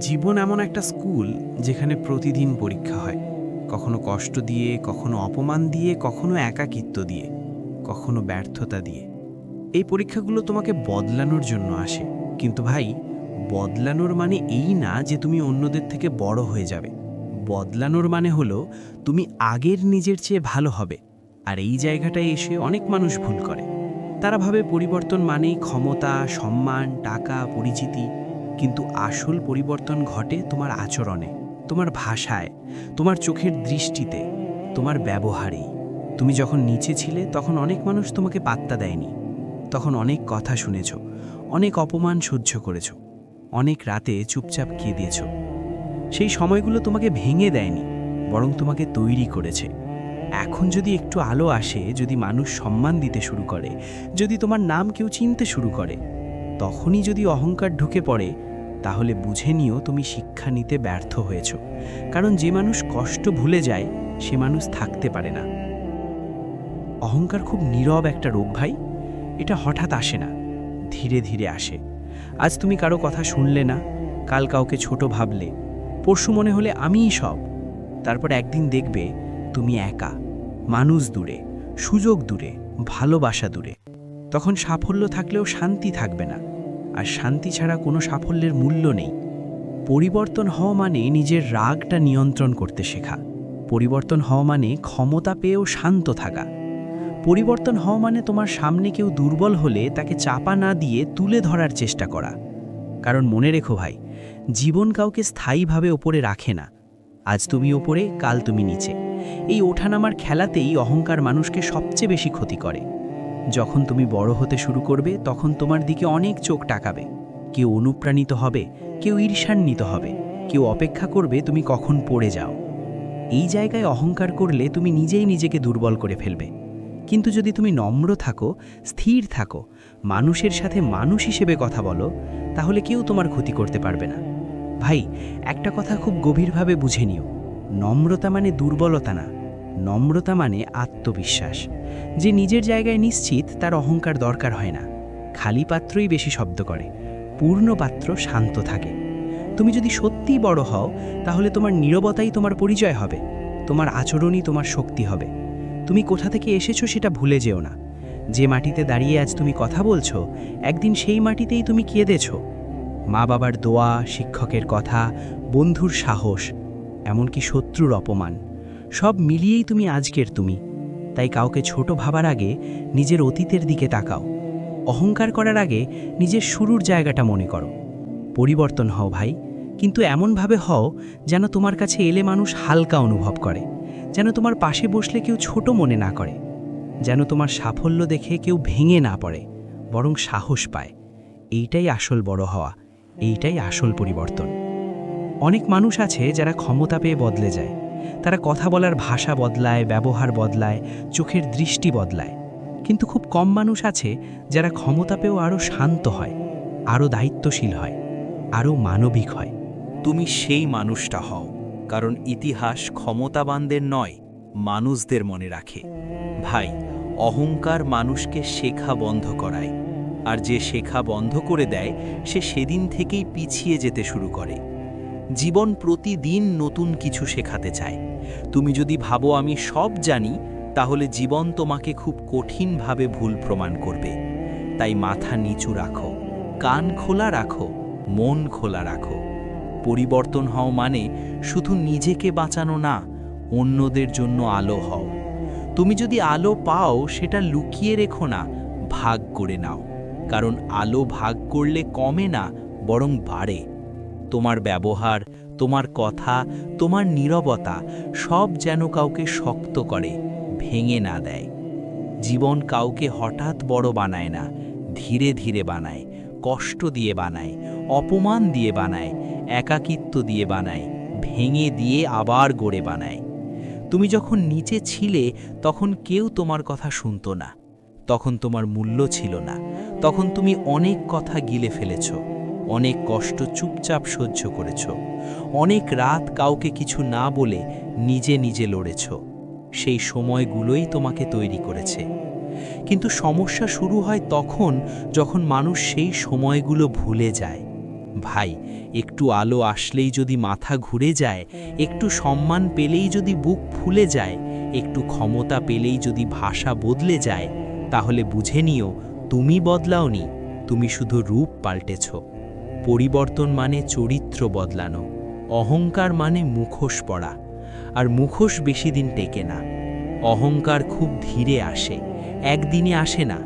জীবন এমন একটা স্কুল যেখানে প্রতিদিন পরীক্ষা হয়। কখনো কষ্ট দিয়ে, কখনো অপমান দিয়ে, কখনো একাকিত্ব দিয়ে, কখনো ব্যর্থতা দিয়ে। এই পরীক্ষাগুলো তোমাকে বদলানোর জন্য আসে। কিন্তু ভাই, বদলানোর মানে এই না যে তুমি অন্যদের থেকে বড় হয়ে যাবে। বদলানোর মানে হলো তুমি আগের নিজের চেয়ে ভালো হবে। আর এই জায়গাটায় এসে অনেক মানুষ ভুল করে। তারা ভাবে পরিবর্তন মানেই ক্ষমতা, সম্মান, টাকা, পরিচিতি। কিন্তু আসল পরিবর্তন ঘটে তোমার আচরণে, তোমার ভাষায়, তোমার চোখের দৃষ্টিতে, তোমার ব্যবহারেই তুমি যখন নিচে ছিলে, তখন অনেক মানুষ তোমাকে পাত্তা দেয়নি। তখন অনেক কথা শুনেছ, অনেক অপমান সহ্য করেছ, অনেক রাতে চুপচাপ কেঁদেছ সেই সময়গুলো তোমাকে ভেঙে দেয়নি, বরং তোমাকে তৈরি করেছে। এখন যদি একটু আলো আসে, যদি মানুষ সম্মান দিতে শুরু করে, যদি তোমার নাম কেউ চিনতে শুরু করে, তখনই যদি অহংকার ঢুকে পড়ে তাহলে বুঝে নিও তুমি শিক্ষা নিতে ব্যর্থ হয়েছ। কারণ যে মানুষ কষ্ট ভুলে যায়, সে মানুষ থাকতে পারে না। অহংকার খুব নীরব একটা রোগ ভাই। এটা হঠাৎ আসে না, ধীরে ধীরে আসে। আজ তুমি কারও কথা শুনলে না, কাল কাউকে ছোট ভাবলে। পরশু মনে হলে আমিই সব। তারপর একদিন দেখবে তুমি একা, মানুষ দূরে, সুযোগ দূরে, ভালোবাসা দূরে। তখন সাফল্য থাকলেও শান্তি থাকবে না। আর শান্তি ছাড়া কোনো সাফল্যের মূল্য নেই। পরিবর্তন হওয়া মানে নিজের রাগটা নিয়ন্ত্রণ করতে শেখা। পরিবর্তন হওয়া মানে ক্ষমতা পেয়েও শান্ত থাকা। পরিবর্তন হওয়া মানে তোমার সামনে কেউ দুর্বল হলে তাকে চাপা না দিয়ে তুলে ধরার চেষ্টা করা। কারণ মনে রেখো ভাই, জীবন কাউকে স্থায়ীভাবে ওপরে রাখে না। আজ তুমি ওপরে, কাল তুমি নিচে। এই ওঠানামার খেলাতেই অহংকার মানুষকে সবচেয়ে বেশি ক্ষতি করে। যখন তুমি বড় হতে শুরু করবে, তখন তোমার দিকে অনেক চোখ টাকাবে। কেউ অনুপ্রাণিত হবে, কেউ ঈর্ষান্বিত হবে। কেউ অপেক্ষা করবে, তুমি কখন পড়ে যাও। এই জায়গায় অহংকার করলে তুমি নিজেই নিজেকে দুর্বল করে ফেলবে। কিন্তু যদি তুমি নম্র থাকো, স্থির থাকো, মানুষের সাথে মানুষ হিসেবে কথা বলো, তাহলে কেউ তোমার ক্ষতি করতে পারবে না। ভাই, একটা কথা খুব গভীরভাবে বুঝে নিও। নম্রতা মানে দুর্বলতা না। নম্রতা মানে আত্মবিশ্বাস। যে নিজের জায়গায় নিশ্চিত, তার অহংকার দরকার হয় না। খালি পাত্রই বেশি শব্দ করে। পূর্ণ পাত্র শান্ত থাকে। তুমি যদি সত্যিই বড় হও, তাহলে তোমার নীরবতাই তোমার পরিচয় হবে। তোমার আচরণই তোমার শক্তি হবে। তুমি কোথা থেকে এসেছ সেটা ভুলে যেও না। যে মাটিতে দাঁড়িয়ে আজ তুমি কথা বলছো, একদিন সেই মাটিতেই তুমি কেঁদেছ। মা বাবার দোয়া, শিক্ষকের কথা, বন্ধুর সাহস, এমনকি শত্রুর অপমান। সব মিলিয়েই তুমি আজকের তুমি। তাই কাউকে ছোট ভাবার আগে নিজের অতীতের দিকে তাকাও। অহংকার করার আগে নিজের শুরুর জায়গাটা মনে করো। পরিবর্তন হও ভাই, কিন্তু এমনভাবে হও যেন তোমার কাছে এলে মানুষ হালকা অনুভব করে, যেন তোমার পাশে বসলে কেউ ছোট মনে না করে, যেন তোমার সাফল্য দেখে কেউ ভেঙে না পড়ে, বরং সাহস পায়। এইটাই আসল বড় হওয়া, এইটাই আসল পরিবর্তন। অনেক মানুষ আছে যারা ক্ষমতা পেয়ে বদলে যায় তারা কথা বলার ভাষা বদলায়, ব্যবহার বদলায়, চোখের দৃষ্টি বদলায়। কিন্তু খুব কম মানুষ আছে যারা ক্ষমতা পেয়েও আরও শান্ত হয় আরও দায়িত্বশীল হয় আরও মানবিক হয়। তুমি সেই মানুষটা হও, কারণ ইতিহাস ক্ষমতাবানদের নয়, মানুষদের মনে রাখে। ভাই, অহংকার মানুষকে শেখা বন্ধ করায়, আর যে শেখা বন্ধ করে দেয়, সে সেদিন থেকেই পিছিয়ে যেতে শুরু করে। জীবন প্রতিদিন নতুন কিছু শেখাতে চায়। তুমি যদি ভাবো আমি সব জানি, তাহলে জীবন তোমাকে খুব কঠিনভাবে ভুল প্রমাণ করবে। তাই মাথা নিচু রাখো, কান খোলা রাখো, মন খোলা রাখো। পরিবর্তন হও মানে শুধু নিজেকে বাঁচানো না, অন্যদের জন্য আলো হও। তুমি যদি আলো পাও, সেটা লুকিয়ে রেখো না, ভাগ করে নাও। কারণ আলো ভাগ করলে কমে না, বরং বাড়ে। তোমার ব্যবহার, তোমার কথা, তোমার নীরবতা সব যেন কাউকে শক্ত করে, ভেঙে না দেয়। জীবন কাউকে হঠাৎ বড় বানায় না, ধীরে ধীরে বানায়, কষ্ট দিয়ে বানায়, অপমান দিয়ে বানায়, একাকিত্ব দিয়ে বানায়, ভেঙে দিয়ে আবার গড়ে বানায়। তুমি যখন নিচে ছিলে, তখন কেউ তোমার কথা শুনত না, তখন তোমার মূল্য ছিল না, তখন তুমি অনেক কথা গিলে ফেলেছ। অনেক কষ্ট চুপচাপ সহ্য করেছ। অনেক রাত কাউকে কিছু না বলে নিজে নিজে লড়েছ। সেই সময়গুলোই তোমাকে তৈরি করেছে। কিন্তু সমস্যা শুরু হয় তখন যখন মানুষ সেই সময়গুলো ভুলে যায়। ভাই, একটু আলো আসলেই যদি মাথা ঘুরে যায়, একটু সম্মান পেলেই যদি বুক ফুলে যায়, একটু ক্ষমতা পেলেই যদি ভাষা বদলে যায়, তাহলে বুঝে নিও, তুমি বদলাওনি, তুমি শুধু রূপ পাল্টেছ। পরিবর্তন মানে চরিত্র বদলানো, অহংকার মানে মুখোশ পড়া আর মুখোশ বেশি দিন টেকে না। অহংকার খুব ধীরে আসে, একদিনে আসে না।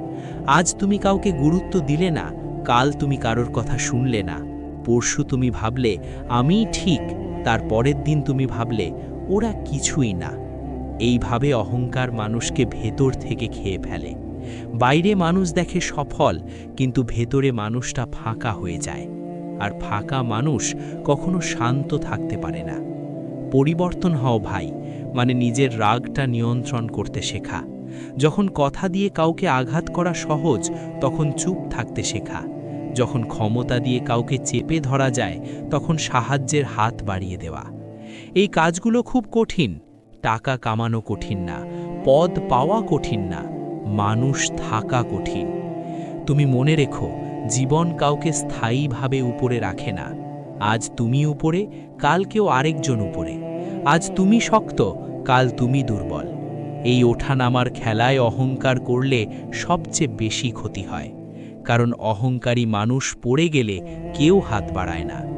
আজ তুমি কাউকে গুরুত্ব দিলে না, কাল তুমি কারোর কথা শুনলে না। পরশু তুমি ভাবলে আমিই ঠিক। তার পরের দিন তুমি ভাবলে, ওরা কিছুই না। এইভাবে অহংকার মানুষকে ভেতর থেকে খেয়ে ফেলে। বাইরে মানুষ দেখে সফল, কিন্তু ভেতরে মানুষটা ফাঁকা হয়ে যায়। আর ফাঁকা মানুষ কখনো শান্ত থাকতে পারে না। পরিবর্তন হও ভাই মানে নিজের রাগটা নিয়ন্ত্রণ করতে শেখা। যখন কথা দিয়ে কাউকে আঘাত করা সহজ, তখন চুপ থাকতে শেখা। যখন ক্ষমতা দিয়ে কাউকে চেপে ধরা যায়, তখন সাহায্যের হাত বাড়িয়ে দেওয়া। এই কাজগুলো খুব কঠিন, টাকা কামানো কঠিন না, পদ পাওয়া কঠিন না, মানুষ থাকা কঠিন। তুমি মনে রেখো জীবন কাউকে স্থায়ীভাবে উপরে রাখে না। আজ তুমি উপরে, কাল কেউ আরেকজন উপরে। আজ তুমি শক্ত, কাল তুমি দুর্বল। এই ওঠানামার খেলায় অহংকার করলে সবচেয়ে বেশি ক্ষতি হয়। কারণ অহংকারী মানুষ পড়ে গেলে কেউ হাত বাড়ায় না।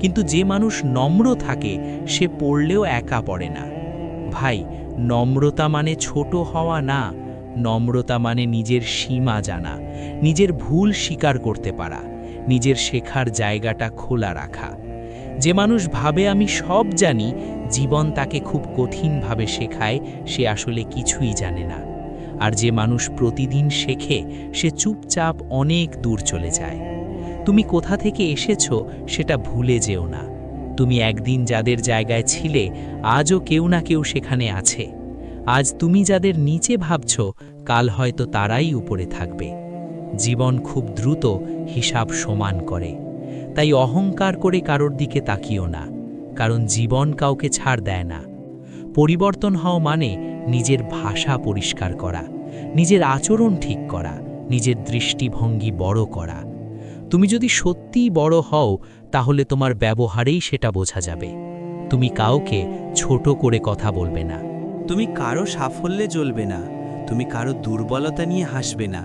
কিন্তু যে মানুষ নম্র থাকে, সে পড়লেও একা পড়ে না। ভাই, নম্রতা মানে ছোট হওয়া না নম্রতা মানে নিজের সীমা জানা, নিজের ভুল স্বীকার করতে পারা, নিজের শেখার জায়গাটা খোলা রাখা। যে মানুষ ভাবে, আমি সব জানি, জীবন তাকে খুব কঠিনভাবে শেখায়, সে আসলে কিছুই জানে না। আর যে মানুষ প্রতিদিন শেখে, সে চুপচাপ অনেক দূর চলে যায়। তুমি কোথা থেকে এসেছ, সেটা ভুলে যেও না। তুমি একদিন যাদের জায়গায় ছিলে, আজও কেউ না কেউ সেখানে আছে। আজ তুমি যাদের নিচে ভাবছ, কাল হয়তো তারাই উপরে থাকবে। জীবন খুব দ্রুত হিসাব সমান করে। তাই অহংকার করে কারোর দিকে তাকিও না, কারণ জীবন কাউকে ছাড় দেয় না। পরিবর্তন হওয়া মানে নিজের ভাষা পরিষ্কার করা, নিজের আচরণ ঠিক করা, নিজের দৃষ্টিভঙ্গি বড় করা। তুমি যদি সত্যিই বড় হও, তাহলে তোমার ব্যবহারেই সেটা বোঝা যাবে। তুমি কাউকে ছোট করে কথা বলবে না। তুমি কারও সাফল্যে জ্বলবে না, তুমি কারও দুর্বলতা নিয়ে হাসবে না,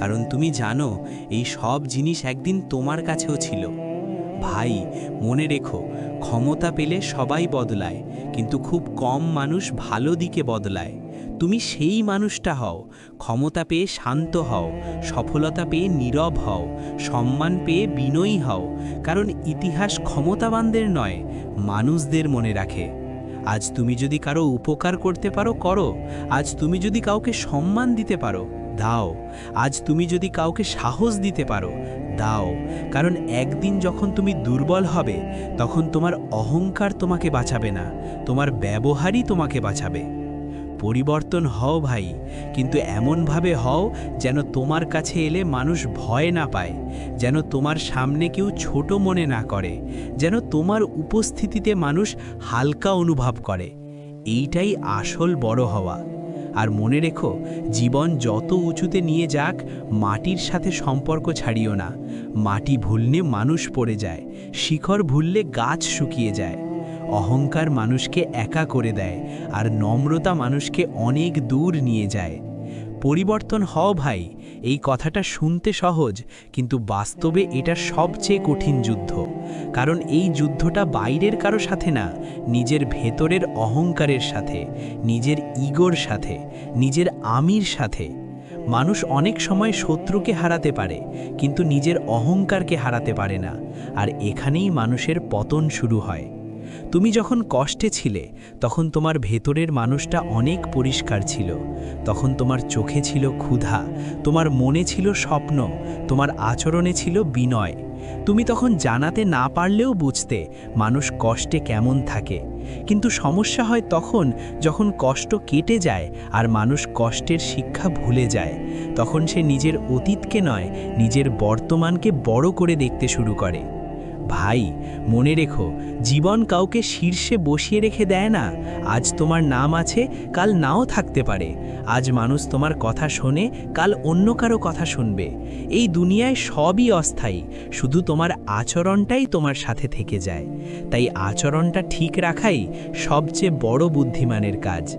কারণ তুমি জানো এই সব জিনিস একদিন তোমার কাছেও ছিল। ভাই, মনে রেখো, ক্ষমতা পেলে সবাই বদলায়, কিন্তু খুব কম মানুষ ভালো দিকে বদলায়। তুমি সেই মানুষটা হও, ক্ষমতা পেয়ে শান্ত হও, সফলতা পেয়ে নীরব হও, সম্মান পেয়ে বিনয়ী হও, কারণ ইতিহাস ক্ষমতাবানদের নয়, মানুষদের মনে রাখে। আজ তুমি যদি কারও উপকার করতে পারো, করো। আজ তুমি যদি কাউকে সম্মান দিতে পারো, দাও। আজ তুমি যদি কাউকে সাহস দিতে পারো, দাও। কারণ একদিন যখন তুমি দুর্বল হবে, তখন তোমার অহংকার তোমাকে বাঁচাবে না, তোমার ব্যবহারই তোমাকে বাঁচাবে। পরিবর্তন হও ভাই, কিন্তু এমনভাবে হও যেন তোমার কাছে এলে মানুষ ভয় না পায়, যেন তোমার সামনে কেউ ছোট মনে না করে, যেন তোমার উপস্থিতিতে মানুষ হালকা অনুভব করে। এইটাই আসল বড় হওয়া। আর মনে রেখো, জীবন যত উঁচুতে নিয়ে যাক, মাটির সাথে সম্পর্ক ছাড়িও না। মাটি ভুললে মানুষ পড়ে যায়, শিখর ভুললে গাছ শুকিয়ে যায়। অহংকার মানুষকে একা করে দেয় আর নম্রতা মানুষকে অনেক দূর নিয়ে যায়। পরিবর্তন হও ভাই, এই কথাটা শুনতে সহজ, কিন্তু বাস্তবে এটা সবচেয়ে কঠিন যুদ্ধ। কারণ এই যুদ্ধটা বাইরের কারও সাথে না, নিজের ভেতরের অহংকারের সাথে, নিজের ইগোর সাথে, নিজের আমির সাথে। মানুষ অনেক সময় শত্রুকে হারাতে পারে, কিন্তু নিজের অহংকারকে হারাতে পারে না। আর এখানেই মানুষের পতন শুরু হয়। তুমি যখন কষ্টে ছিলে, তখন তোমার ভেতরের মানুষটা অনেক পরিষ্কার ছিল। তখন তোমার চোখে ছিল ক্ষুধা, তোমার মনে ছিল স্বপ্ন, তোমার আচরণে ছিল বিনয়। তুমি তখন জানাতে না পারলেও বুঝতে মানুষ কষ্টে কেমন থাকে। কিন্তু সমস্যা হয় তখন যখন কষ্ট কেটে যায় আর মানুষ কষ্টের শিক্ষা ভুলে যায়। তখন সে নিজের অতীতকে নয়, নিজের বর্তমানকে বড় করে দেখতে শুরু করে। ভাই, মনে রেখো, জীবন কাউকে শীর্ষে বসিয়ে রেখে দেয় না। আজ তোমার নাম আছে, কাল নাও থাকতে পারে। আজ মানুষ তোমার কথা শোনে, কাল অন্য কারও কথা শুনবে। এই দুনিয়ায় সবই অস্থায়ী, শুধু তোমার আচরণটাই তোমার সাথে থেকে যায়। তাই আচরণটা ঠিক রাখাই সবচেয়ে বড় বুদ্ধিমানের কাজ।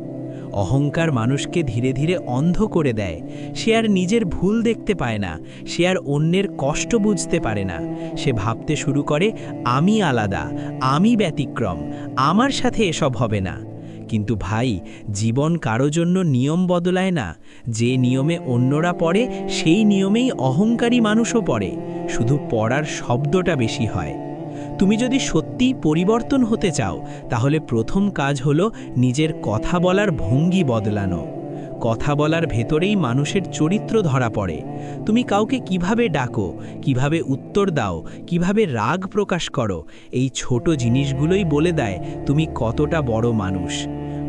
অহংকার মানুষকে ধীরে ধীরে অন্ধ করে দেয়। সে আর নিজের ভুল দেখতে পায় না। সে আর অন্যের কষ্ট বুঝতে পারে না। সে ভাবতে শুরু করে, আমি আলাদা, আমি ব্যতিক্রম, আমার সাথে এসব হবে না। কিন্তু ভাই, জীবন কারও জন্য নিয়ম বদলায় না। যে নিয়মে অন্যরা পড়ে, সেই নিয়মেই অহংকারী মানুষও পড়ে। শুধু পড়ার শব্দটা বেশি হয়। তুমি যদি সত্যিই পরিবর্তন হতে চাও, তাহলে প্রথম কাজ হলো নিজের কথা বলার ভঙ্গি বদলানো। কথা বলার ভেতরেই মানুষের চরিত্র ধরা পড়ে। তুমি কাউকে কীভাবে ডাকো, কীভাবে উত্তর দাও, কীভাবে রাগ প্রকাশ করো, এই ছোট জিনিসগুলোই বলে দেয় তুমি কতটা বড় মানুষ।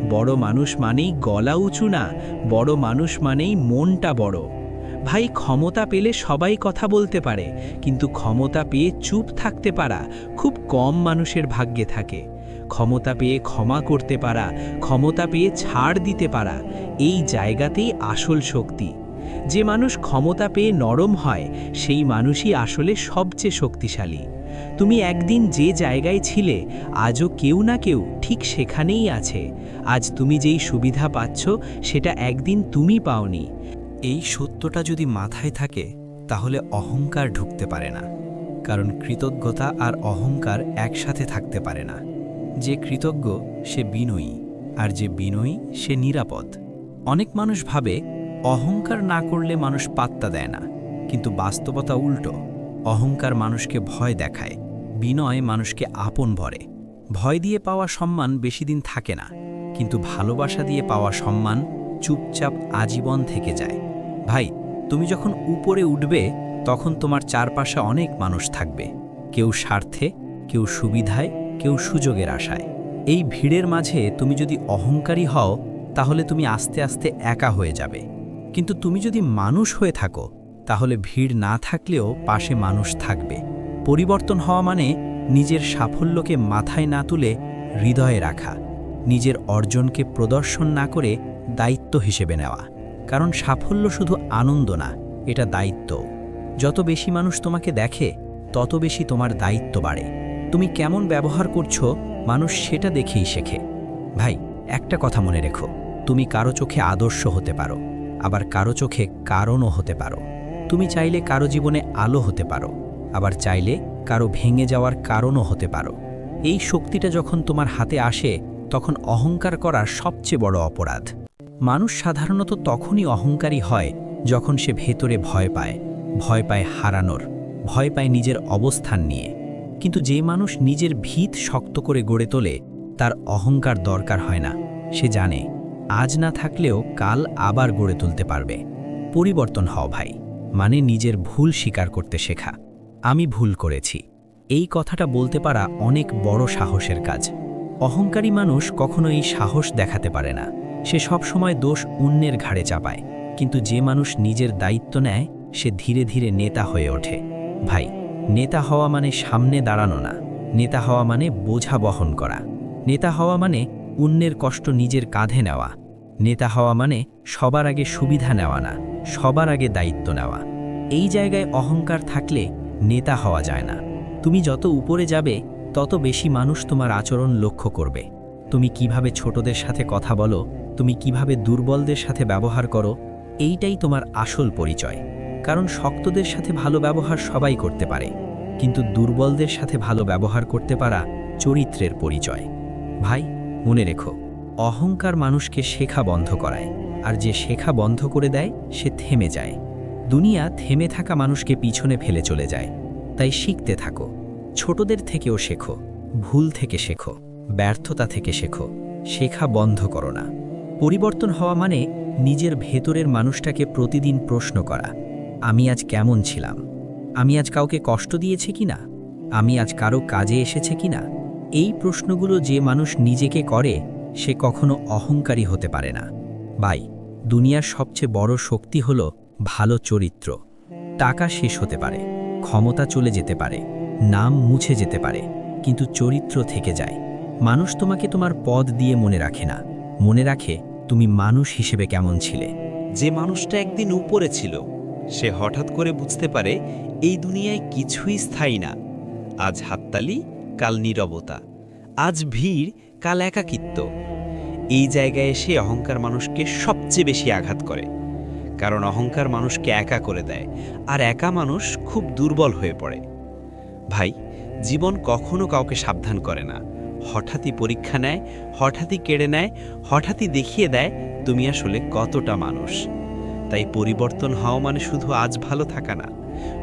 বড় মানুষ মানেই গলা উঁচু না, বড় মানুষ মানেই মনটা বড়। ভাই ক্ষমতা পেলে সবাই কথা বলতে পারে, কিন্তু ক্ষমতা পেয়ে চুপ থাকতে পারা খুব কম মানুষের ভাগ্যে থাকে। ক্ষমতা পেয়ে ক্ষমা করতে পারা, ক্ষমতা পেয়ে ছাড় দিতে পারা, এই জায়গাতেই আসল শক্তি। যে মানুষ ক্ষমতা পেয়ে নরম হয়, সেই মানুষই আসলে সবচেয়ে শক্তিশালী। তুমি একদিন যে জায়গায় ছিলে, আজও কেউ না কেউ ঠিক সেখানেই আছে। আজ তুমি যেই সুবিধা পাচ্ছ, সেটা একদিন তুমি পাওনি। এই সত্যটা যদি মাথায় থাকে, তাহলে অহংকার ঢুকতে পারে না। কারণ কৃতজ্ঞতা আর অহংকার একসাথে থাকতে পারে না। যে কৃতজ্ঞ, সে বিনয়ী, আর যে বিনয়ী, সে নিরাপদ। অনেক মানুষ ভাবে, অহংকার না করলে মানুষ পাত্তা দেয় না। কিন্তু বাস্তবতা উল্টো। অহংকার মানুষকে ভয় দেখায়, বিনয় মানুষকে আপন ভরে। ভয় দিয়ে পাওয়া সম্মান বেশি দিন থাকে না, কিন্তু ভালোবাসা দিয়ে পাওয়া সম্মান চুপচাপ আজীবন থেকে যায়। ভাই, তুমি যখন উপরে উঠবে, তখন তোমার চারপাশে অনেক মানুষ থাকবে। কেউ স্বার্থে, কেউ সুবিধায়, কেউ সুযোগের আশায়। এই ভিড়ের মাঝে তুমি যদি অহংকারী হও, তাহলে তুমি আস্তে আস্তে একা হয়ে যাবে। কিন্তু তুমি যদি মানুষ হয়ে থাকো, তাহলে ভিড় না থাকলেও পাশে মানুষ থাকবে। পরিবর্তন হওয়া মানে নিজের সাফল্যকে মাথায় না তুলে হৃদয়ে রাখা, নিজের অর্জনকে প্রদর্শন না করে দায়িত্ব হিসেবে নেওয়া। কারণ সাফল্য শুধু আনন্দ না, এটা দায়িত্ব। যত বেশি মানুষ তোমাকে দেখে, তত বেশি তোমার দায়িত্ব বাড়ে। তুমি কেমন ব্যবহার করছ, মানুষ সেটা দেখেই শেখে। ভাই, একটা কথা মনে রেখো, তুমি কারও চোখে আদর্শ হতে পারো, আবার কারও চোখে কারণও হতে পারো। তুমি চাইলে কারও জীবনে আলো হতে পারো, আবার চাইলে কারও ভেঙে যাওয়ার কারণও হতে পারো। এই শক্তিটা যখন তোমার হাতে আসে, তখন অহংকার করা সবচেয়ে বড় অপরাধ। মানুষ সাধারণত তখনই অহংকারী হয় যখন সে ভেতরে ভয় পায় ভয় পায় হারানোর, ভয় পায় নিজের অবস্থান নিয়ে। কিন্তু যে মানুষ নিজের ভিত শক্ত করে গড়ে তোলে, তার অহংকার দরকার হয় না। সে জানে, আজ না থাকলেও কাল আবার গড়ে তুলতে পারবে। পরিবর্তন হও ভাই মানে নিজের ভুল স্বীকার করতে শেখা। আমি ভুল করেছি। এই কথাটা বলতে পারা অনেক বড় সাহসের কাজ। অহংকারী মানুষ কখনো এই সাহস দেখাতে পারে না। সে সব সময় দোষ অন্যের ঘাড়ে চাপায়, কিন্তু যে মানুষ নিজের দায়িত্ব নেয়, সে ধীরে ধীরে নেতা হয়ে ওঠে। ভাই, নেতা হওয়া মানে সামনে দাঁড়ানো না। নেতা হওয়া মানে বোঝা বহন করা। নেতা হওয়া মানে অন্যের কষ্ট নিজের কাঁধে নেওয়া। নেতা হওয়া মানে সবার আগে সুবিধা নেওয়া না, সবার আগে দায়িত্ব নেওয়া। এই জায়গায় অহংকার থাকলে নেতা হওয়া যায় না। তুমি যত উপরে যাবে, তত বেশি মানুষ তোমার আচরণ লক্ষ্য করবে। তুমি কীভাবে ছোটদের সাথে কথা বলো তুমি কীভাবে দুর্বলদের সাথে ব্যবহার করো, এইটাই তোমার আসল পরিচয়। কারণ শক্তদের সাথে ভালো ব্যবহার সবাই করতে পারে, কিন্তু দুর্বলদের সাথে ভালো ব্যবহার করতে পারা চরিত্রের পরিচয়। ভাই, মনে রেখো, অহংকার মানুষকে শেখা বন্ধ করায়, আর যে শেখা বন্ধ করে দেয়, সে থেমে যায়। দুনিয়া থেমে থাকা মানুষকে পিছনে ফেলে চলে যায়। তাই শিখতে থাকো, ছোটদের থেকেও শেখো, ভুল থেকে শেখো, ব্যর্থতা থেকে শেখো, শেখা বন্ধ করো না। পরিবর্তন হওয়া মানে নিজের ভেতরের মানুষটাকে প্রতিদিন প্রশ্ন করা, আমি আজ কেমন ছিলাম? আমি আজ কাউকে কষ্ট দিয়েছে কি না আমি আজ কারও কাজে এসেছে কি না এই প্রশ্নগুলো যে মানুষ নিজেকে করে, সে কখনো অহংকারী হতে পারে না। বাই দুনিয়ার সবচেয়ে বড় শক্তি হলো ভালো চরিত্র। টাকা শেষ হতে পারে, ক্ষমতা চলে যেতে পারে, নাম মুছে যেতে পারে, কিন্তু চরিত্র থেকে যায়। মানুষ তোমাকে তোমার পদ দিয়ে মনে রাখে না। মনে রাখে তুমি মানুষ হিসেবে কেমন ছিলে? যে মানুষটা একদিন উপরে ছিল, সে হঠাৎ করে বুঝতে পারে এই দুনিয়ায় কিছুই স্থায়ী না। আজ হাততালি, কাল নীরবতা, আজ ভিড়, কাল একাকিত্ব। এই জায়গায় এসে অহংকার মানুষকে সবচেয়ে বেশি আঘাত করে। কারণ অহংকার মানুষকে একা করে দেয়, আর একা মানুষ খুব দুর্বল হয়ে পড়ে। ভাই, জীবন কখনো কাউকে সাবধান করে না। হঠাৎই পরীক্ষা নেয়, হঠাৎই কেড়ে নেয়, হঠাৎই দেখিয়ে দেয়, তুমি আসলে কতটা মানুষ? তাই পরিবর্তন হওয়া মানে শুধু আজ ভালো থাকা না,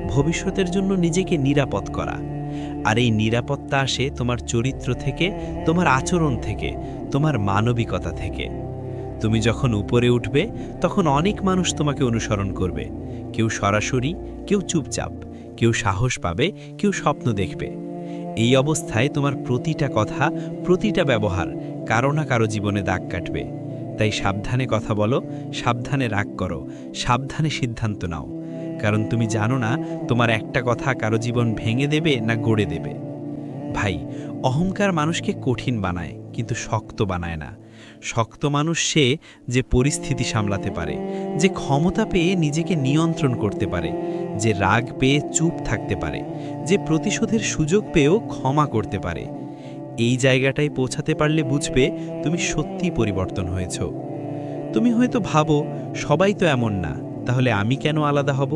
ভবিষ্যতের জন্য নিজেকে নিরাপদ করা। আর এই নিরাপত্তা আসে তোমার চরিত্র থেকে, তোমার আচরণ থেকে, তোমার মানবিকতা থেকে। তুমি যখন উপরে উঠবে, তখন অনেক মানুষ তোমাকে অনুসরণ করবে। কেউ সরাসরি, কেউ চুপচাপ, কেউ সাহস পাবে, কেউ স্বপ্ন দেখবে। এই অবস্থায় তোমার প্রতিটা কথা, প্রতিটা ব্যবহার কারও না কারও জীবনে দাগ কাটবে। তাই সাবধানে কথা বলো, সাবধানে রাগ করো, সাবধানে সিদ্ধান্ত নাও। কারণ তুমি জানো না তোমার একটা কথা কারও জীবন ভেঙে দেবে না গড়ে দেবে। ভাই, অহংকার মানুষকে কঠিন বানায়, কিন্তু শক্ত বানায় না। শক্ত মানুষ সে যে পরিস্থিতি সামলাতে পারে, যে ক্ষমতা পেয়ে নিজেকে নিয়ন্ত্রণ করতে পারে যে রাগ পেয়ে চুপ থাকতে পারে, যে প্রতিশোধের সুযোগ পেয়েও ক্ষমা করতে পারে। এই জায়গাটায় পৌঁছাতে পারলে বুঝবে তুমি সত্যিই পরিবর্তন হয়েছ। তুমি হয়তো ভাবো, সবাই তো এমন না, তাহলে আমি কেন আলাদা হব?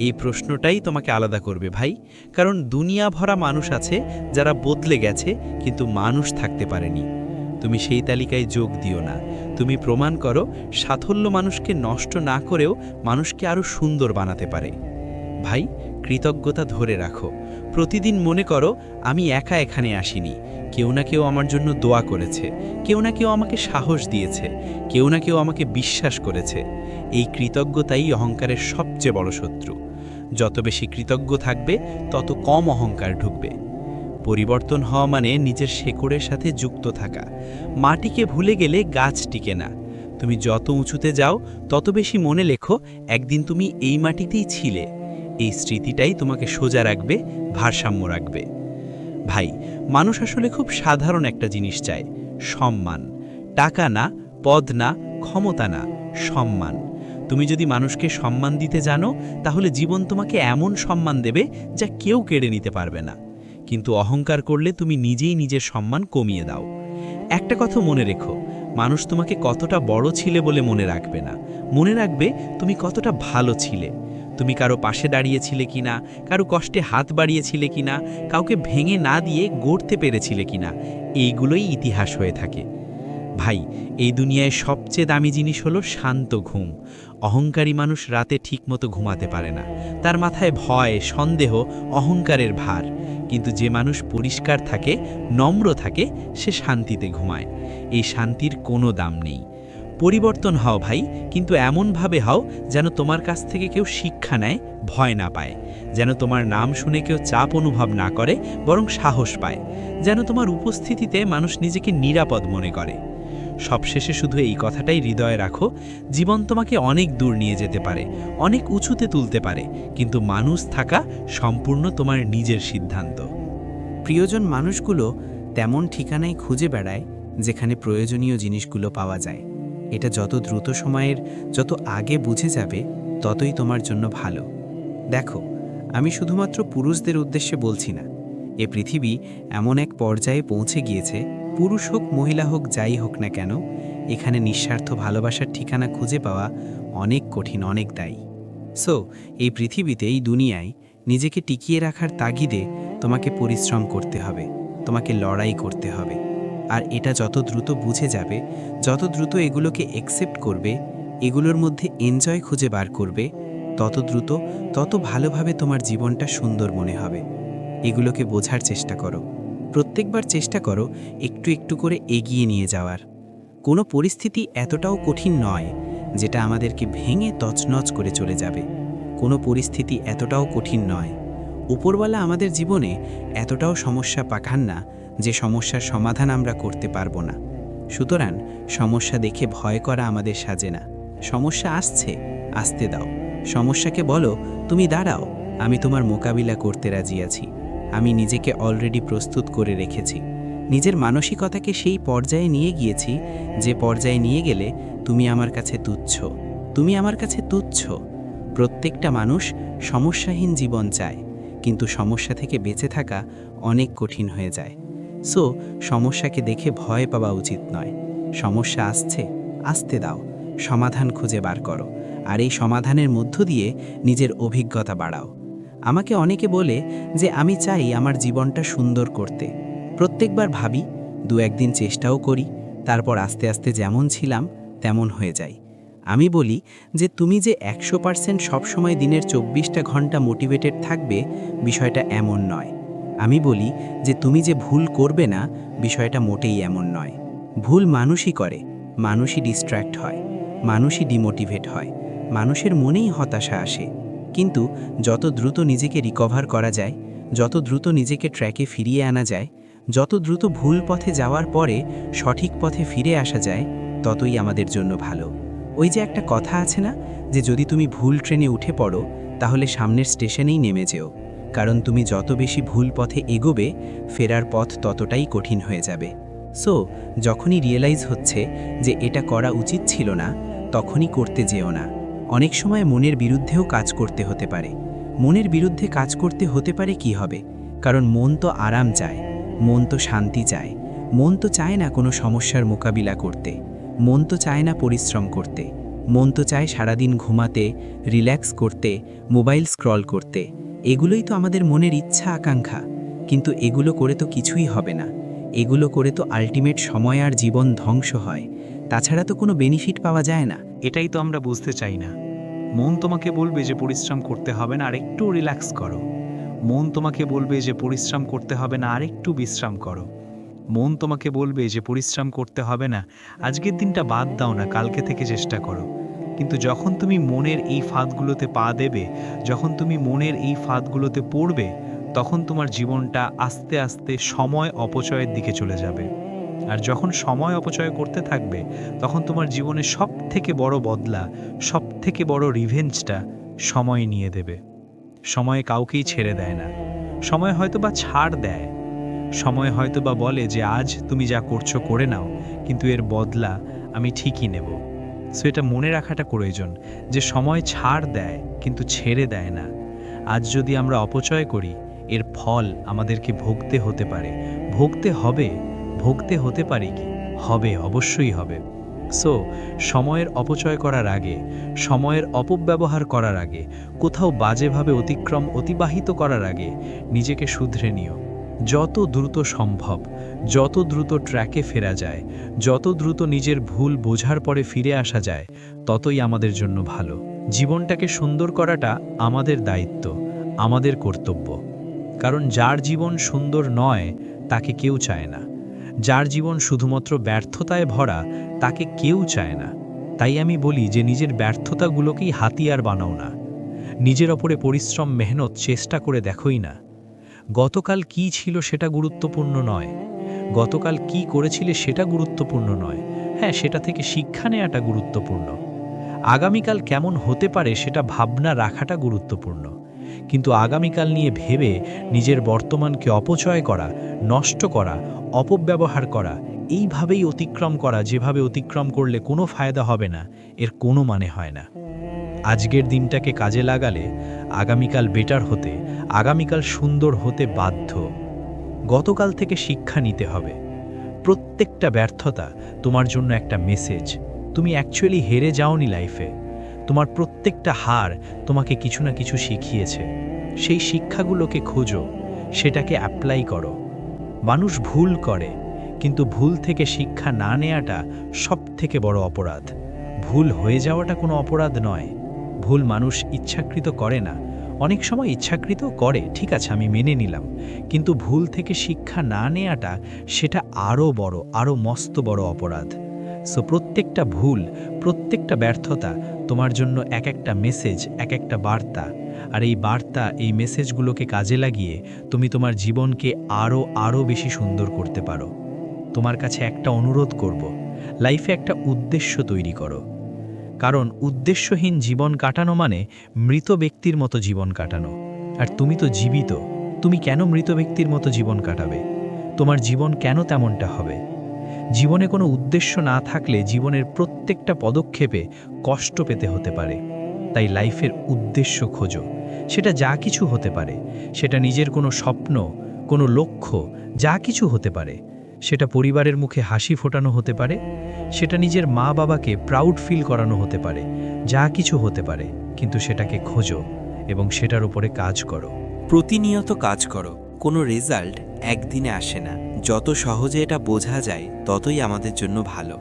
এই প্রশ্নটাই তোমাকে আলাদা করবে ভাই, কারণ দুনিয়া ভরা মানুষ আছে যারা বদলে গেছে কিন্তু মানুষ থাকতে পারেনি। তুমি সেই তালিকায় যোগ দিও না। তুমি প্রমাণ করো, সাফল্য মানুষকে নষ্ট না করেও মানুষকে আরও সুন্দর বানাতে পারে। ভাই, কৃতজ্ঞতা ধরে রাখো। প্রতিদিন মনে করো, আমি একা এখানে আসিনি। কেউ না কেউ আমার জন্য দোয়া করেছে। কেউ না কেউ আমাকে সাহস দিয়েছে। কেউ না কেউ আমাকে বিশ্বাস করেছে। এই কৃতজ্ঞতাই অহংকারের সবচেয়ে বড় শত্রু। যত বেশি কৃতজ্ঞ থাকবে, তত কম অহংকার ঢুকবে। পরিবর্তন হওয়া মানে নিজের শেকড়ের সাথে যুক্ত থাকা। মাটিকে ভুলে গেলে গাছ টিকে না। তুমি যত উঁচুতে যাও, তত বেশি মনে লেখো, একদিন তুমি এই মাটিতেই ছিলে। এই স্মৃতিটাই তোমাকে সোজা রাখবে, ভারসাম্য রাখবে। ভাই, মানুষ আসলে খুব সাধারণ একটা জিনিস চায়, সম্মান। টাকা না, পদ না, ক্ষমতা না, সম্মান। তুমি যদি মানুষকে সম্মান দিতে জানো, তাহলে জীবন তোমাকে এমন সম্মান দেবে যা কেউ কেড়ে নিতে পারবে না। কিন্তু অহংকার করলে তুমি নিজেই নিজের সম্মান কমিয়ে দাও। একটা কথা মনে রেখো, মানুষ তোমাকে কতটা বড় ছিলে বলে মনে রাখবে না। মনে রাখবে তুমি কতটা ভালো ছিলে। তুমি কারও পাশে দাঁড়িয়েছিলে কিনা, কারও কষ্টে হাত বাড়িয়েছিলে কিনা, কাউকে ভেঙে না দিয়ে গড়তে পেরেছিলে কিনা, এইগুলোই ইতিহাস হয়ে থাকে। ভাই, এই দুনিয়ায় সবচেয়ে দামি জিনিস হলো শান্ত ঘুম। অহংকারী মানুষ রাতে ঠিকমতো ঘুমাতে পারে না। তার মাথায় ভয়, সন্দেহ, অহংকারের ভার। কিন্তু যে মানুষ পরিষ্কার থাকে, নম্র থাকে, সে শান্তিতে ঘুমায়। এই শান্তির কোনো দাম নেই। পরিবর্তন হও ভাই, কিন্তু এমনভাবে হও যেন তোমার কাছ থেকে কেউ শিক্ষা নেয়, ভয় না পায়। যেন তোমার নাম শুনে কেউ চাপ অনুভব না করে, বরং সাহস পায়। যেন তোমার উপস্থিতিতে মানুষ নিজেকে নিরাপদ মনে করে। সবশেষে শুধু এই কথাটাই হৃদয়ে রাখো, জীবন তোমাকে অনেক দূর নিয়ে যেতে পারে, অনেক উঁচুতে তুলতে পারে, কিন্তু মানুষ থাকা সম্পূর্ণ তোমার নিজের সিদ্ধান্ত। প্রিয়জন মানুষগুলো তেমন ঠিকানায় খুঁজে বেড়ায় যেখানে প্রয়োজনীয় জিনিসগুলো পাওয়া যায়। এটা যত দ্রুত সময়ের, যত আগে বুঝে যাবে, ততই তোমার জন্য ভালো। দেখো, আমি শুধুমাত্র পুরুষদের উদ্দেশ্যে বলছি না। এ পৃথিবী এমন এক পর্যায়ে পৌঁছে গিয়েছে, পুরুষ হোক, মহিলা হোক, যাই হোক না কেন, এখানে নিঃস্বার্থ ভালোবাসার ঠিকানা খুঁজে পাওয়া অনেক কঠিন, অনেক দায়ী। সো এই পৃথিবীতে, এই দুনিয়ায় নিজেকে টিকিয়ে রাখার তাগিদে তোমাকে পরিশ্রম করতে হবে, তোমাকে লড়াই করতে হবে। আর এটা যত দ্রুত বুঝে যাবে, যত দ্রুত এগুলোকে একসেপ্ট করবে, এগুলোর মধ্যে এনজয় খুঁজে বার করবে, তত দ্রুত, তত ভালোভাবে তোমার জীবনটা সুন্দর মনে হবে। এগুলোকে বোঝার চেষ্টা করো। প্রত্যেকবার চেষ্টা করো একটু একটু করে এগিয়ে নিয়ে যাওয়ার। কোনো পরিস্থিতি এতটাও কঠিন নয়, যেটা আমাদেরকে ভেঙে তছনছ করে চলে যাবে। কোনো পরিস্থিতি এতটাও কঠিন নয়। উপরওয়ালা আমাদের জীবনে এতটাও সমস্যা পাঠান না যে সমস্যার সমাধান আমরা করতে পারব না। সুতরাং সমস্যা দেখে ভয় করা আমাদের সাজে না। সমস্যা আসছে, আসতে দাও। সমস্যাকে বলো, তুমি দাঁড়াও, আমি তোমার মোকাবিলা করতে রাজি আছি। আমি নিজেকে অলরেডি প্রস্তুত করে রেখেছি। নিজের মানসিকতাকে সেই পর্যায়ে নিয়ে গিয়েছি, যে পর্যায়ে নিয়ে গেলে তুমি আমার কাছে তুচ্ছ। তুমি আমার কাছে তুচ্ছ। প্রত্যেকটা মানুষ সমস্যাহীন জীবন চায়, কিন্তু সমস্যা থেকে বেঁচে থাকা অনেক কঠিন হয়ে যায়। সো সমস্যাকে দেখে ভয় পাওয়া উচিত নয়। সমস্যা আসছে, আসতে দাও, সমাধান খুঁজে বার করো, আর এই সমাধানের মধ্য দিয়ে নিজের অভিজ্ঞতা বাড়াও। আমাকে অনেকে বলে যে, আমি চাই আমার জীবনটা সুন্দর করতে। প্রত্যেকবার ভাবি, দু একদিন চেষ্টাও করি, তারপর আস্তে আস্তে যেমন ছিলাম, তেমন হয়ে যাই। আমি বলি যে, তুমি যে একশো পার্সেন্ট সবসময় দিনের চব্বিশটা ঘণ্টা মোটিভেটেড থাকবে, বিষয়টা এমন নয়। আমি বলি যে তুমি যে ভুল করবে না, বিষয়টা মোটেই এমন নয়। ভুল মানুষই করে, মানুষই ডিস্ট্র্যাক্ট হয়, মানুষই ডিমোটিভেট হয়, মানুষের মনেই হতাশা আসে। কিন্তু যত দ্রুত নিজেকে রিকভার করা যায়, যত দ্রুত নিজেকে ট্র্যাকে ফিরিয়ে আনা যায়, যত দ্রুত ভুল পথে যাওয়ার পরে সঠিক পথে ফিরে আসা যায়, ততই আমাদের জন্য ভালো। ওই যে একটা কথা আছে না, যে যদি তুমি ভুল ট্রেনে উঠে পড়ো, তাহলে সামনের স্টেশনেই নেমে যেও। কারণ তুমি যত বেশি ভুল পথে এগোবে, ফেরার পথ ততটাই কঠিন হয়ে যাবে। সো যখনই রিয়েলাইজ হচ্ছে যে এটা করা উচিত ছিল না, তখনই করতে যেও না। অনেক সময় মনের বিরুদ্ধেও কাজ করতে হতে পারে। মনের বিরুদ্ধে কাজ করতে হতে পারে কি হবে? কারণ মন তো আরাম চায়, মন তো শান্তি চায়। মন তো চায় না কোনো সমস্যার মোকাবিলা করতে। মন তো চায় না পরিশ্রম করতে। মন তো চায় সারাদিন ঘুমাতে রিল্যাক্স করতে মোবাইল স্ক্রল করতে। এগুলোই তো আমাদের মনের ইচ্ছা, আকাঙ্ক্ষা। কিন্তু এগুলো করে তো কিছুই হবে না। এগুলো করে তো আলটিমেট সময় আর জীবন ধ্বংস হয়। তাছাড়া তো কোনো বেনিফিট পাওয়া যায় না। এটাই তো আমরা বুঝতে চাই না। মন তোমাকে বলবে যে পরিশ্রম করতে হবে না আর একটু রিল্যাক্স করো। মন তোমাকে বলবে যে পরিশ্রম করতে হবে না আর একটু বিশ্রাম করো। মন তোমাকে বলবে যে পরিশ্রম করতে হবে না, আজকের দিনটা বাদ দাও না, কালকে থেকে চেষ্টা করো। কিন্তু যখন তুমি মনের এই ফাঁদগুলোতে পা দেবে, যখন তুমি মনের এই ফাঁদগুলোতে পড়বে, তখন তোমার জীবনটা আস্তে আস্তে সময় অপচয়ের দিকে চলে যাবে। আর যখন সময় অপচয় করতে থাকবে, তখন তোমার জীবনে সব থেকে বড় বদলা সব থেকে বড় রিভেঞ্জটা সময় নিয়ে দেবে। সময় কাউকেই ছেড়ে দেয় না। সময় হয়তো বা ছাড় দেয় সময় হয়তো বা বলে যে আজ তুমি যা করছ করে নাও, কিন্তু এর বদলা আমি ঠিকই নেব। সো এটা মনে রাখাটা প্রয়োজন যে সময় ছাড় দেয়, কিন্তু ছেড়ে দেয় না। আজ যদি আমরা অপচয় করি, এর ফল আমাদেরকে ভোগতে হতে পারে। ভোগতে হবে, ভোগতে হতে পারে কি? হবে, অবশ্যই হবে। সো, সময়ের অপচয় করার আগে, সময়ের অপব্যবহার করার আগে, কোথাও বাজেভাবে অতিক্রম অতিবাহিত করার আগে নিজেকে শুধরে নিও। যত দ্রুত সম্ভব, যত দ্রুত ট্র্যাকে ফেরা যায়, যত দ্রুত নিজের ভুল বোঝার পরে ফিরে আসা যায়, ততই আমাদের জন্য ভালো। জীবনটাকে সুন্দর করাটা আমাদের দায়িত্ব, আমাদের কর্তব্য। কারণ যার জীবন সুন্দর নয়, তাকে কেউ চায় না। যার জীবন শুধুমাত্র ব্যর্থতায় ভরা, তাকে কেউ চায় না। তাই আমি বলি যে নিজের ব্যর্থতাগুলোকেই হাতিয়ার বানাও না। নিজের ওপরে পরিশ্রম, মেহনত, চেষ্টা করে দেখোই না। গতকাল কি ছিল সেটা গুরুত্বপূর্ণ নয়। গতকাল কি করেছিলে সেটা গুরুত্বপূর্ণ নয়। হ্যাঁ সেটা থেকে শিক্ষা নেওয়াটা গুরুত্বপূর্ণ। আগামীকাল কেমন হতে পারে সেটা ভাবনা রাখাটা গুরুত্বপূর্ণ। কিন্তু আগামীকাল নিয়ে ভেবে নিজের বর্তমানকে অপচয় করা, নষ্ট করা, অপব্যবহার করা, এইভাবেই অতিক্রম করা, যেভাবে অতিক্রম করলে কোনো ফায়দা হবে না, এর কোনো মানে হয় না। আজকের দিনটাকে কাজে লাগালে আগামীকাল বেটার হতে আগামীকাল সুন্দর হতে বাধ্য। গতকাল থেকে শিক্ষা নিতে হবে। প্রত্যেকটা ব্যর্থতা তোমার জন্য একটা মেসেজ তুমি অ্যাকচুয়ালি হেরে যাওনি লাইফে তোমার প্রত্যেকটা হার তোমাকে কিছু না কিছু শিখিয়েছে। সেই শিক্ষাগুলোকে খোঁজো, সেটাকে অ্যাপ্লাই করো। মানুষ ভুল করে, কিন্তু ভুল থেকে শিক্ষা না নেওয়াটা সব থেকে বড় অপরাধ। ভুল হয়ে যাওয়াটা কোনো অপরাধ নয়। ভুল মানুষ ইচ্ছাকৃত করে না। অনেক সময় ইচ্ছাকৃত করে, ঠিক আছে, আমি মেনে নিলাম। কিন্তু ভুল থেকে শিক্ষা না নেওয়াটা সেটা আরও বড় আরও মস্ত বড় অপরাধ। সো প্রত্যেকটা ভুল, প্রত্যেকটা ব্যর্থতা তোমার জন্য এক একটা মেসেজ এক একটা বার্তা। আর এই বার্তা, এই মেসেজগুলোকে কাজে লাগিয়ে তুমি তোমার জীবনকে আরও আরও বেশি সুন্দর করতে পারো। তোমার কাছে একটা অনুরোধ করব লাইফে একটা উদ্দেশ্য তৈরি করো। কারণ উদ্দেশ্যহীন জীবন কাটানো মানে মৃত ব্যক্তির মতো জীবন কাটানো। আর তুমি তো জীবিত, তুমি কেন মৃত ব্যক্তির মতো জীবন কাটাবে? তোমার জীবন কেন তেমনটা হবে? জীবনে কোনো উদ্দেশ্য না থাকলে জীবনের প্রত্যেকটা পদক্ষেপে কষ্ট পেতে হতে পারে। তাই লাইফের উদ্দেশ্য খোঁজো। সেটা যা কিছু হতে পারে। সেটা নিজের কোনো স্বপ্ন, কোনো লক্ষ্য, যা কিছু হতে পারে। সেটা পরিবারের মুখে হাসি ফোটানো হতে পারে, সেটা নিজের মা বাবাকে প্রাউড ফিল করানো হতে পারে, যা কিছু হতে পারে, কিন্তু সেটাকে খোঁজো এবং সেটার উপরে কাজ করো। প্রতিনিয়ত কাজ করো, কোনো রেজাল্ট একদিনে আসে না। যত সহজে এটা বোঝা যায়, ততই আমাদের জন্য ভালো।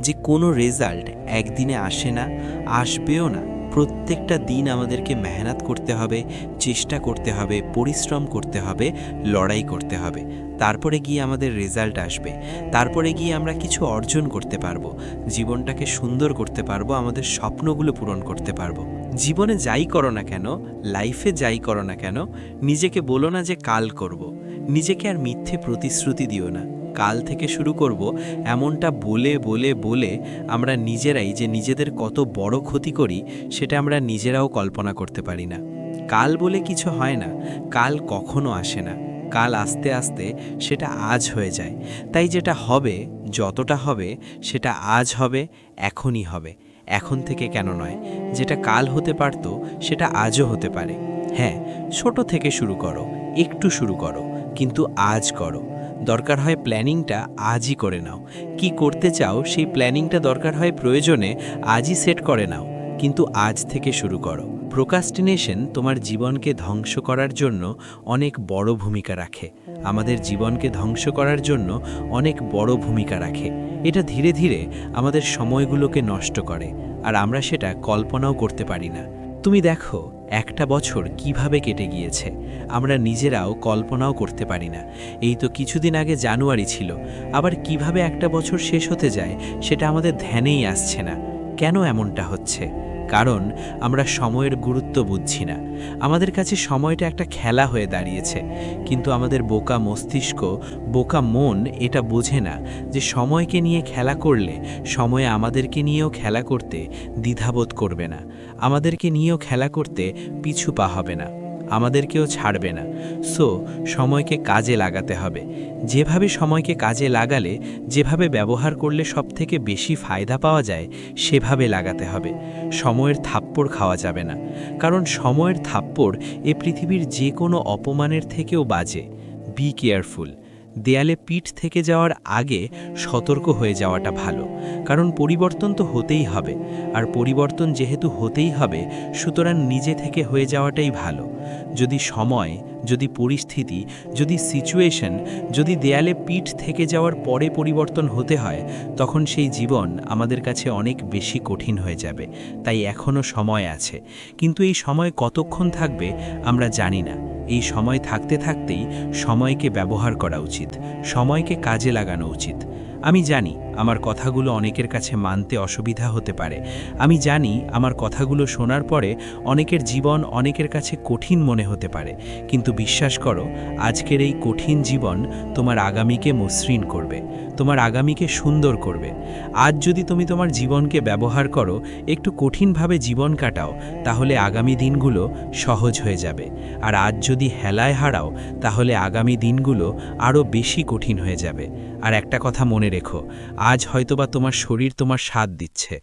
যে কোনো রেজাল্ট একদিনে আসে না, আসবেও না। প্রত্যেকটা দিন আমাদেরকে মেহনত করতে হবে, চেষ্টা করতে হবে, পরিশ্রম করতে হবে, লড়াই করতে হবে। তারপরে গিয়ে আমাদের রেজাল্ট আসবে। তারপরে গিয়ে আমরা কিছু অর্জন করতে পারব। জীবনটাকে সুন্দর করতে পারব, আমাদের স্বপ্নগুলো পূরণ করতে পারব। জীবনে যাই করো না কেন লাইফে যাই করো না কেন, নিজেকে বলো না যে কাল করব। নিজেকে আর মিথ্যে প্রতিশ্রুতি দিও না। কাল থেকে শুরু করব, এমনটা বলে বলে বলে আমরা নিজেরাই যে নিজেদের কত বড় ক্ষতি করি, সেটা আমরা নিজেরাও কল্পনা করতে পারি না। কাল বলে কিছু হয় না, কাল কখনো আসে না। কাল আস্তে আস্তে সেটা আজ হয়ে যায়। তাই যেটা হবে, যতটা হবে, সেটা আজ হবে, এখনই হবে। এখন থেকে কেন নয়? যেটা কাল হতে পারত, সেটা আজও হতে পারে। হ্যাঁ ছোট থেকে শুরু করো, একটু শুরু করো, কিন্তু আজ করো। দরকার হয় প্ল্যানিংটা আজই করে নাও। কি করতে চাও সেই প্ল্যানিংটা দরকার হয় প্রয়োজনে আজই সেট করে নাও। কিন্তু আজ থেকে শুরু করো। প্রোকাস্টিনেশন তোমার জীবনকে ধ্বংস করার জন্য অনেক বড় ভূমিকা রাখে। আমাদের জীবনকে ধ্বংস করার জন্য অনেক বড় ভূমিকা রাখে। এটা ধীরে ধীরে আমাদের সময়গুলোকে নষ্ট করে। আর আমরা সেটা কল্পনাও করতে পারি না। তুমি দেখো একটা বছর কীভাবে কেটে গিয়েছে, আমরা নিজেরাও কল্পনাও করতে পারি না। এই তো কিছুদিন আগে জানুয়ারি ছিল, আবার কীভাবে একটা বছর শেষ হতে যায়, সেটা আমাদের ধ্যানেই আসছে না। কেন এমনটা হচ্ছে? কারণ আমরা সময়ের গুরুত্ব বুঝছি না। আমাদের কাছে সময়টা একটা খেলা হয়ে দাঁড়িয়েছে। কিন্তু আমাদের বোকা মস্তিষ্ক, বোকা মন এটা বোঝে না যে সময়কে নিয়ে খেলা করলে, সময়ে আমাদেরকে নিয়েও খেলা করতে দ্বিধাবোধ করবে না। আমাদেরকে নিয়েও খেলা করতে পিছু পা হবে না। আমাদেরকেও ছাড়বে না। সো, সময়কে কাজে লাগাতে হবে। যেভাবে সময়কে কাজে লাগালে, যেভাবে ব্যবহার করলে সব থেকে বেশি ফায়দা পাওয়া যায়, সেভাবে লাগাতে হবে। সময়ের থাপ্পড় খাওয়া যাবে না। কারণ সময়ের থাপ্পড় এ পৃথিবীর যে কোনো অপমানের থেকেও বাজে। বি কেয়ারফুল দেয়ালে পিঠ থেকে যাওয়ার আগে সতর্ক হয়ে যাওয়াটা ভালো, কারণ পরিবর্তন তো হতেই হবে। আর পরিবর্তন যেহেতু হতেই হবে, সুতরাং নিজে থেকে হয়ে যাওয়াটাই ভালো। যদি সময় যদি পরিস্থিতি, যদি সিচুয়েশন যদি দেয়ালে পিঠ থেকে যাওয়ার পরে পরিবর্তন হতে হয়, তখন সেই জীবন আমাদের কাছে অনেক বেশি কঠিন হয়ে যাবে, তাই এখনও সময় আছে। কিন্তু এই সময় কতক্ষণ থাকবে আমরা জানি না। এই সময় থাকতে থাকতেই সময়কে ব্যবহার করা উচিত, সময়কে কাজে লাগানো উচিত। আমি জানি আমার কথাগুলো অনেকের কাছে মানতে অসুবিধা হতে পারে। আমি জানি আমার কথাগুলো শোনার পরে অনেকের জীবন অনেকের কাছে কঠিন মনে হতে পারে। কিন্তু বিশ্বাস করো, আজকের এই কঠিন জীবন তোমার আগামীকে মসৃণ করবে, তোমার আগামীকে সুন্দর করবে। আজ যদি তুমি তোমার জীবনকে ব্যবহার করো, একটু কঠিনভাবে জীবন কাটাও, তাহলে আগামী দিনগুলো সহজ হয়ে যাবে। আর আজ যদি হেলায় হারাও, তাহলে আগামী দিনগুলো আরও বেশি কঠিন হয়ে যাবে। আর একটা কথা মনে রেখো আজ হয়তোবা তোমার শরীর তোমার স্বাদ দিচ্ছে।